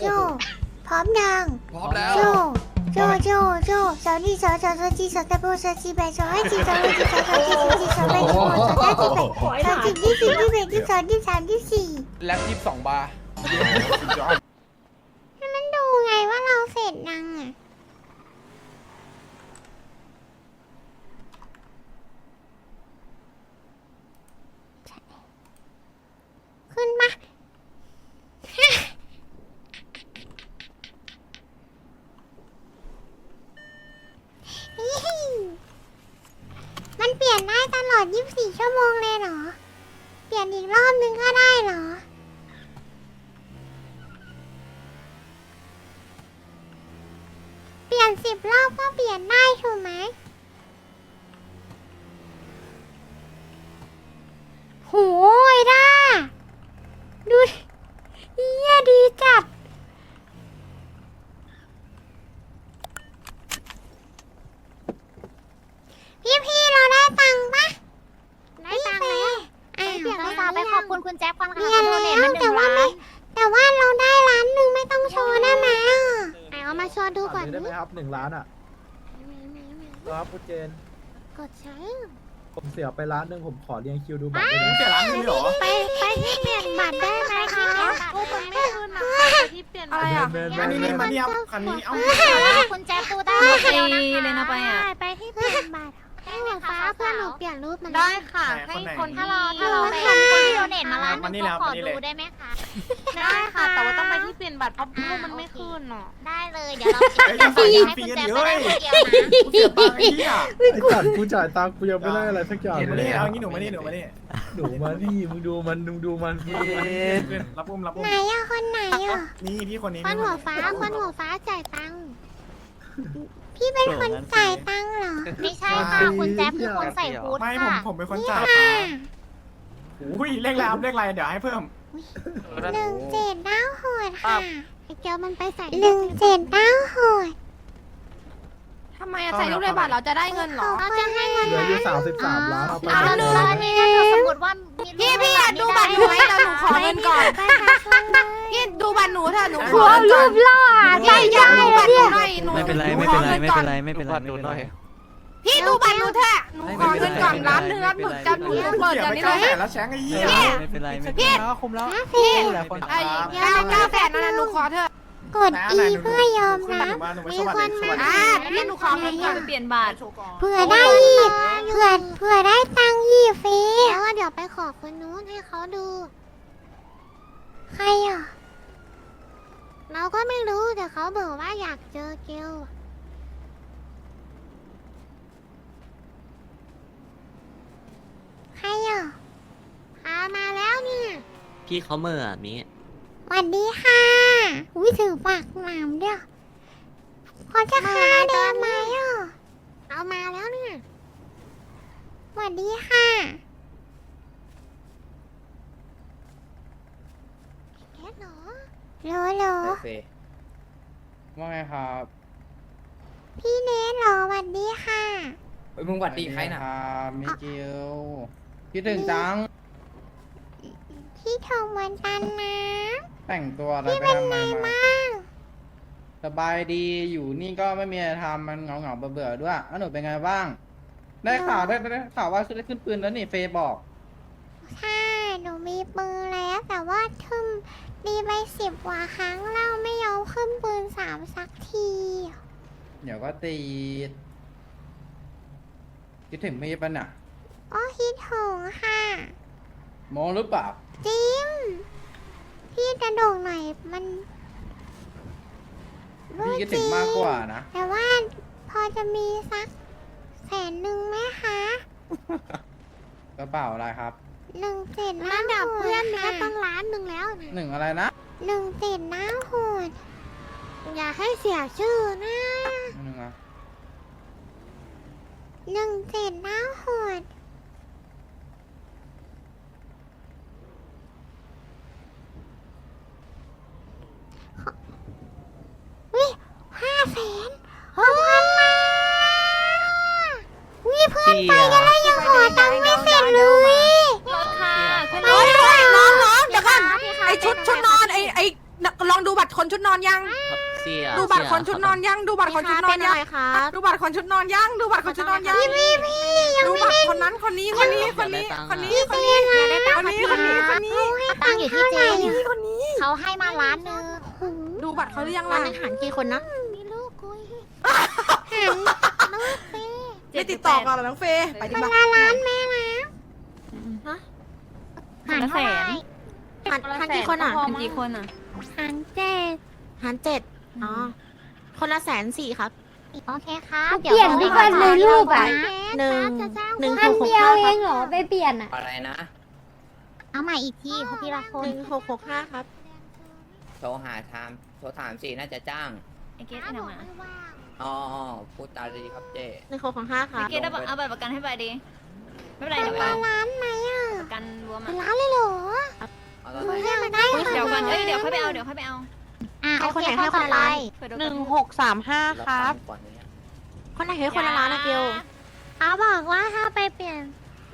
โจ พร้อมยังพร้อมแล้ว โจ โจ โจ โจสาวนี่สาวสาวสาวจีสาวตะโบสาวจีแบสาวให้จีสาวให้จีสาวสาวจีสาวจีสาวแบสาวสาวจีแบสาวจีที่สี่ที่แบที่สองที่สามที่สี่แล็บยี่สิบสองบาร์ ให้มันดูไงว่าเราเสร็จยังอะขึ้นมา มันเปลี่ยนได 24 ชั่วโมงเลยเหรอ เปลี่ยนอีกรอบนึงก็ได้เหรอ เปลี่ยนสิบรอบก็เปลี่ยนได้ถูกไหมโหยด้าดูดิเยี่ยดีจัด พี่พี่ๆเราได้ตังค์ปะได้ตังค์แล้วอ้าว เปลี่ยน ได้ ภาษา ตังค์ ไป หรือ ข ยั อบ ง คุณคุณแจ๊คฟัง เปลี่ ค่ะยนโดแล้เนทวมาหแต่นึ่งว่าล้าไม่นแต่ว่าเราได้ล้านหนึ่งไม่ต้องโชว์ได้ไหมอะไหนเอามาโชว์ดูก่อนได้ดิไหมครับหนึ่งล้านอะครับคุณเจน กดใช้ ผมเสียไปล้านหนึ่งผมขอเรียงคิวดูบัตรได้ไหมเสียร้านนึงเลยเหรอไปไปที่เปลี่ยนบัตรได้ไหมคะโอ้คนไม่ขึ้นนะที่เปลี่ยนอะไรอะอันนี้นี่มาเนี่ยคันนี้เอ้าคุณแจ๊คดูได้ไปเลยนะไปอะไปที่เปลี่ยนบัตร ให้หัวฟ้าเพื่อนหนูเปลี่ยนรูปมันได้ค่ะให้คนถ้าที่เราถ้าเราเป็นคนที่โดเนทมาล้านหนึงก็ขอดูได้ไหมคะได้ค่ะ แต่ว่าต้องไปที่เปลี่ยนบัตรเพราะรูปมันไม่ขึ้นเนาะได้เลยเดี๋ยวเราจะให้คุณแจ๊คไปได้คนเดียวนะเสียตังค์ไอ้เหี้ยไอ้จัดกูจ่ายตังค์กูยังไม่ได้อะไรสักอย่างเห็นเลมายนี่อะเอางี้หนูมานี่หนูมานี่หนูมานี่มึงดูมันมึงดูมันมึงดูมันรับอุ้มรับอุ้มไหนอะคนไหนอะนี่พี่คนนี้คนหัวฟ้าคนหัวฟ้าจ่ายตังค์ พี่เป็นคนจ่ายตังค์เหรอไม่ใช่ค่ะคุณแจ๊คคือคนใส่ฮูดไม่ผมค่ะผมเป็นคนนี่จ่ายค่ะอุ้ยเลขอะไรครับเลขอะไรเดี๋ยวให้เพิ่มหนึ่งเจ็ดเก้าหดค่ะไอ้เจ้ามันไปใส่หนึ่งเจ็ดเก้าหดทำไมอะใส่รูปในบัตรเราจะได้เงินเหรอเขาจะให้เงินเหลืออยู่สามสิบสามล้านเอาไปเอาเลแล้วยแล้วนี่ถ้าสมมติว่ามีพี่พี่อะดูบัตรหนูไว้เดี๋ยวหนูขอเงินก่อน ไปไปชนเลยพี่ดูบัตรหนูเถอะหนูหัวรูปล่อใช่ใช่ดูบัตรหนูหน่อยหนูไม่เป็นไรหไม่ขเป็อนไรงิไม่ก่อเป็นไรไม่เป็นไรไม่เป็นไร พี่ดูบัตรหนูเถอะหนูไม่ขอเป็นไรเงินก่อนไม่เป็นไรร้านหนึงแล้วหนูจะหนูจะเปิดเสียเดี๋ยวไปนี้เก้าเลแสยนแล้วแชงไอ้เหี้ย ไม่เป็นไรไม่เป็นพี่ไร คุมแล้วนะพี่ไอ้เก้าเก้าแสนนั่นนะหนูขอเถอะกด E เพื่อยอมขึ้นนะมาหนูมาหนูมามีสวัสคนดีสมาวัสดีอ่าพี่หนูขอเงินก่อนเปลี่ยนบัตรเผื่อได้อีกเผื่อเผื่อได้ตังค์ยี่ฟรีแล้วเดี๋ยวไปขอคนนู้นให้เขาดู ใครอะ เราก็ไม่รู้แต่เขาบอกว่าอยากเจอเกลใครอะพามาแล้วเนี่ยพี่เขาเมื่ออะมีสวัสดีค่ะอุ้ยถือฝากหนามเดียวพอจะฆ่าได้ไหมอะเอามาแล้วเนี่ยสวัสดีค่ะแก๊สเหรอ โหลโหลว่าไงครับพี่เนทเหรอสวัสดีค่ะ เอ้ยมึงหวัดดีใครนะครับมิเกลคิดถึงจัง พี่ทองเหมือนกันนะ แต่งตัวอะไรพี่ไปเป็นทำไมไงมา บ้างสบายดี อยู่นี่ก็ไม่มีอะไรทำมันเหงาเหงาๆเบื่อๆด้วยแล้วหนูเป็นไงบ้าง ได้ข่าวได้ได้ข่าวว่าได้ขึ้นปืนแล้วนี่เฟย์บอกใช่หนูมีปืนแล้วแต่ว่าทึมดีไป สิบกว่าครั้งแล้วไม่ยอมขึ้นปืนสามสักทีเดี๋ยวก็ตีดคิดถึงมีปะน่ะก็คิดถึงค่ะ โมหรือเปล่าจริงพี่กระโดดหน่อยมันพี่คิดถึงมากกว่านะ แต่ว่าพอจะมีสักแสนหนึ่งไหมคะกระเป๋าอะไรครับหนึ่งเจ็ดน้ำดับเพื่อนเนื้อตั้งล้านหนึ่งแล้ว หนึ่งอะไรนะ หนึ่งเจ็ดน้ำโหด อย่าให้เสียชื่อนะหนึ่งอะหนึ่งเจ็ดน้ำโหด วิห้าแสนหกพันมาวิเพื่อนไปกันแล้วยังขอตังค์ไม่เสร็จเลย รถ ค่ะไปด้วยน้องน้องเดี๋ยวก่อนพี่คะไอชุดชุดนอนไอไอลองดูบัตรคนคนชุดนอนยัง เสียดูบัตรคนชุดนอนยัง ดูบัตรคนชุดนอนยังครับดูบัตรคนชุดนอนยัง ดูบัตรคนชุดนอนยัง พี่พี่ยังดูไม่บัตรได้คนนั้นคนนี้คนนี้คนนี้คนนี้คนนี้เรียนมาคนนี้คนนี้คนนี้ตั้งอยู่ที่เจนคนนี้ เขาให้มาล้านหนึงดูบัตรเขาหรือยังร้าล่ะนอาหารกี่คนนะมีลูกกุยหันลูกสิไม่ติดต่อกันเหรอน้องเฟย์ไปดีคนกว่าละล้านแม่นะหันเท่าไหร่หันหันกี่คนอะหันกี่คนอะ หันเจ็ดหันเจ็ดอ๋อคนละแสนสี่ครับ โอเคครับเปลี่ยนทุกวันเลยรูปอะหนึ่งหนึ่งพันเดียวเองเหรอไปเปลี่ยนอะ อะไรนะ เอาใหม่อีกทีเขาพี่ละคหนนึ่งหกหกห้าครับ โทรหาถามโทรถามสิน่าจะจ้าง ไอเกดไอ้หนังมาอ๋อพูดตามดีครับเจ้หนึ่งหกหกห้าครับเกดเอาเอาบัตรประกันให้ไปดิ ไม่เป็นไรเดี๋ยวละกันล้านไหมอะ ประกันรวมเป็อะนล้านเลยเหรอ เอาตอนมึไหนงให้มาได้เดี๋ยวก่อนเอ้ยเดี๋ยวค่อยไปเอาเดี๋ยวค่อยไปเอาอะให้โอคนเคไหนให้เข้าคนต่อละไปล้านเผื่อโดหนึ่งกระหกสามห้าเราครับฟังก่อนเนี่ยคนไหนให้คนละล้านนะเกล เขาบอกว่าถ้าไปเปลี่ยน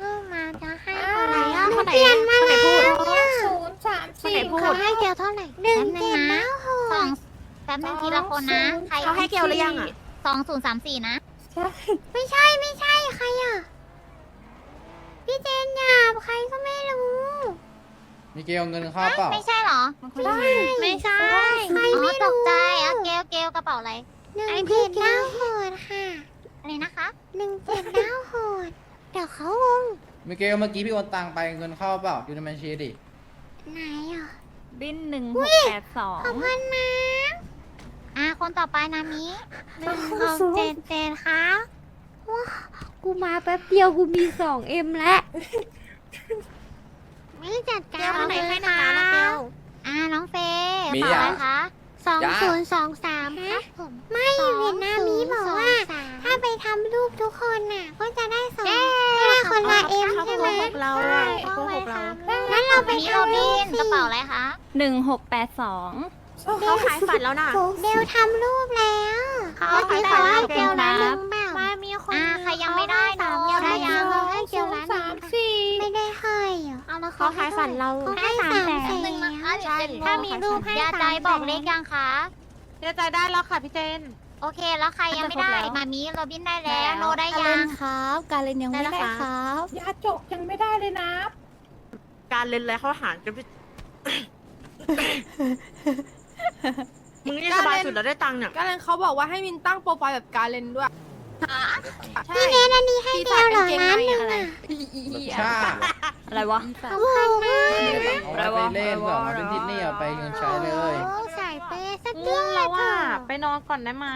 รูปมาจะให้คนไหนอะคนไหนเปลี่ยนมาคนไหนแล้วพูดเนี่ยคนไหนพูเขาดให้เกียวเท่าไหร่หนึ่งเจ็ดเก้าหสอกงแป๊บนึงทีละคนนะใครเขาให้เกลหรือยังอะ สองศูนย์สามสี่นะ ไม่ใช่ไม่ใช่ใครอะ พี่เจนหยาบใครก็ไม่รู้ มีเกลเงินเข้าเปล่า ไม่ใช่เหรอ ไม่ใช่ใครอ๋อไม่ตรู้กใจอะเกลเกลกระเป๋าอะไร หนึ่งเจ็ดเก้าหกค่ะอะไรนะคะ หนึ่งเจ็ดเก้าหกเดี๋ยวเขางงมีเกลเมื่อกี้พี่โอนตังไปเงินเข้าเปล่าดูในบัญชีดิ ไหนอะบินหนึ่งหกแปดสองขอบคุณนะอะคนต่อไปนามิหนึ่งหกเจ็ดเจ็ดค่ะว้ากูมาแป๊บเดียวกูมีสองเอ็มแล้ว ไม่จัดเกกาลรคนไหนเลให้ยหนึ่งค่ะล้านนะเกลอะน้องเฟย์มีเป๋าอะไรอะคะสองศูนย์สองสามครับผมไม่เวียดนามีบอกว่า ถ้าไปทำรูปทุกคนน่ะ ก็จะได้สองได้คนละเอ็มเขาใช่โกไหมหกเราอะก็โกไปหกเราทำงั้นเราไปมีโรทำรูบิปนสิกระเป๋าอะไรคะหนึ่งหกแปดสองเขาขายฝันแล้วน่ะเดลทำรูปแล้วเขาก็ขายขอฝันให้แล้วเกลร้านหนึ่งบ้างว่ามีคนอะใครยังไม่ได้สามเนเกอะลได้ยัง ได้ยัง ให้เกลร้านหนึ่งไม่ได้ให้ เหรอเอาแล้วเขาขายฝันเราเขาให้สามแสน หนึ่งนะคะเดี๋ยวเจนถ้ามีรูปให้ยาสามใจแสนบอกเลขยังคะเดี๋ยวใจได้แล้วค่ะพี่เจน โอเค แล้วใครยังไม่ได้จะครบแล้วมามีโรบินได้แล้ว โนได้ยังครับ การเล่นยังไม่ได้ครับ ยาจกยังไม่ได้เลยนะ การเล่นแล้วเขาหารกันพี่ มึงนี่สบายสุดแล้วได้ตังค์เนี่ย การเล่นเขาบอกว่าให้มินตั้งโปรไฟล์แบบการเล่นด้วยใช่พี่เนทอันนี้ให้เกลเหรอร้านหนึ่งอะใช่ อะไรวะขอบคุณมากเอาไว้ไปเล่นเผื่อมาเป็นทิศนี่เอาไปเงินใช้เลยโอ้ใส่เปย์สักง่ด้วงวยแล้วอะเถไปนอนก่อนได้ไหม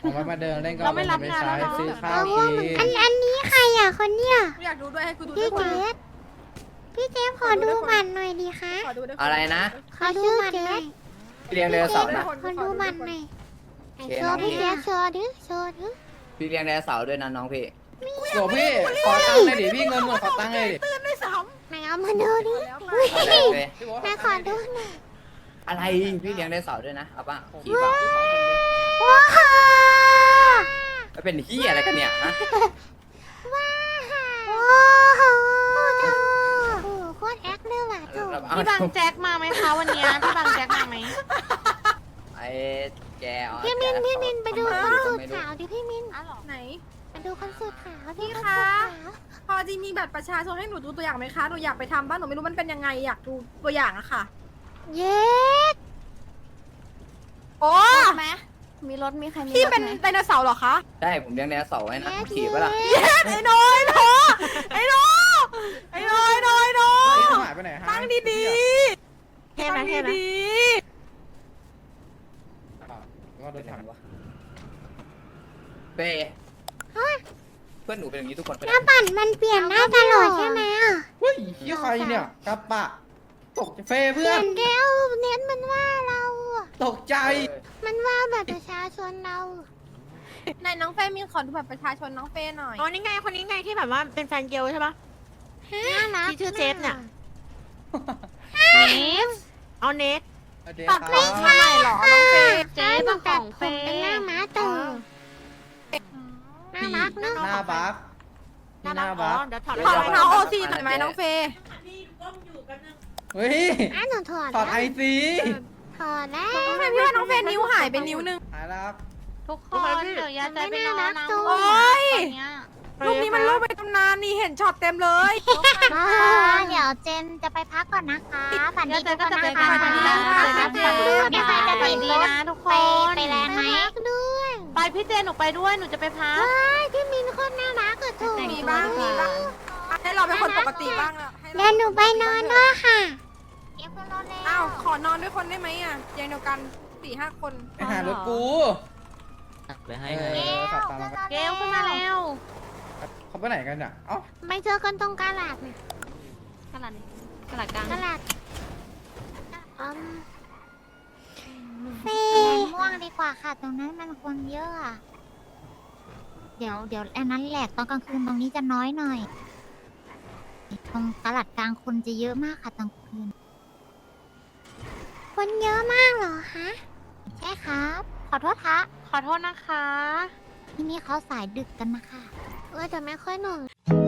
เอาไว้มาเดินเล่นก็เราไม่รับไปงานใช้แล้วเนอะซื้อข้าวอะกินอันอันนี้ใครอะคนเนี้ยอยากดูด้วยให้กูดูพี่ด้วยเจฟพี่เจฟขอดูบัตรหน่อยดีคะขอดูด้วยอะไรนะขอดูบัตรหน่อยพี่เลี้ยงไดโนเสาร์นะ ขอดูบัตรหน่อยโอเค โชน้อว์งพี่พี่เจฟโชว์ดิโชว์ดิพี่เลี้ยงไดโนเสาร์ด้วยนะน้องพี่โหพี่ขอตังค์เลยดิพี่เงินหมดขอตังค์เลยดิไหน เอามาดูดิเอาเลยเว้ยแม่ขอดูหน่อยอะไรพี่เลี้ยงไดโนเสาร์ด้วยนะเอาป่ะขี่ป่ะว้าวมันเป็นที่อะไรกันเนี่ยฮะว้าวโอ้โหโคตรแอคเลยว่ะถูกเอาพี่บางแจ็คมาไหมคะวันเนี้ยพี่บางแจ็คมาไหมไอ้แกอ๋อพี่มินแกพี่มินไปดูคอนสูตรไม่รู้ขาวดิพี่มินไหนไป ดูคอนสูตรขาวดิพี่อนคะสูตรขาวพอจีมีบัตรประชาชนให้หนูดูตัวอย่างไหมคะ หนูอยากไปทำบ้านหนูไม่รู้มันเป็นยังไงอยากดูตัวอย่างอะค่ะ เย็ดโอ้ไหมมีรถมีใครมีพี่รถเป็นไหมไดโนเสาร์เหรอคะได้ผมเลี้ยงไดโนเสาร์ไว้นะขี่ปะล่ะไอ้โนไอ้โนไอ้โนไอ้โนไอ้โนไอ้โนเฮ้ยหายไปไหนฮะตั้งดีเท่ๆไหมตั้งเท่ไหมดีก็โดนถามว่าเป้เพื่อนหนูเป็นอย่างนี้ทุกคนไปแล้วบัตรมันเปลี่ยนได้ตลอดใช่ไหมอะเฮ้ยยี่ใครเนี่ยกระปะ ตกใจเฟย์เปเพื่ลี่อยนนเร็วเน็ตมันว่าเราอะตกใจ มันว่าบัตรประชาชนเราๆไหนน้องเฟย์มีขอดูบัตรประชาชนน้องเฟย์หน่อย อ๋อนี่ไงคนนี้ไงที่แบบว่าเป็นแฟนเกลใช่ปะ น่ารักที่ชื่อเจฟเนี่ย เนฟเอาเนทตัดไม่ใช่เหรอน้องเฟย์เจ๊บังตัดผมเป็นหน้าม้าตู่ น่ารักเนอะ หน้าบัฟนี่หน้าบัฟเดี๋ยวถอดถอดรองเท้าโอซีหน่อยไหมน้องเฟย์เฮ้ยอะหนูถอดถอดไอแล้วซีถอดแล้วน้องเฟนพี่ว่าน้องเฟนนิ้วหายไปนิ้วนึง หายแล้วครับทุกคนเดี๋ยวยาใจไปนอนนะโอ๊ยเนี้ยรูปนี้มันรูปไปตำนานนี่เห็นช็อตเต็มเลยอ่าเดี๋ยวเจนจะไปพักก่อนนะคะฝันดียาใจทุกก็คนจะนะไปคะกันนะฝัฝันนดีดีนะนะมีใครจะฝัตินดดีรถนะทุกคไปน ไปแลนด์ไหมด้วย ไปพี่เจนหนูไปด้วยหนูจะไปพัก ใช่พี่มินคนน่ารักอะถูกมีบ้างมีบ้างให้เราเป็นคนปกติบ้างนะให้เดี๋ยวหนูไปนอนด้วยค่ะเก็บขึ้นรถแล้วอ้าวขอนอนด้วยคนได้ไหมอะเตียงเดียวกันสี่ห้าคน ไปหารถกู ไปให้เอไงอขับตามมาเกลขึ้นมาแล้วเขาไปไหนกันอะ เอ้าไม่เจอกันตรงกาลาดเนี่ยขนาดนี้ขนาดกลางกาลาดอืมเฟแลนด์ ม่วงดีกว่าค่ะ ตรงนั้นมันคนเยอะอะเดี๋ยวเดี๋ยวอันนั้นแหลกตอนกลางคืนตรงนี้จะน้อยหน่อย ตรงตลาดกลางคนจะเยอะมากค่ะตอนกลางคืน คนเยอะมากเหรอคะใช่ครับ ขอโทษค่ะขอโทษนะคะ ที่นี่เขาสายดึกกันนะคะเออแต่ไม่ค่อยหนุ่มเ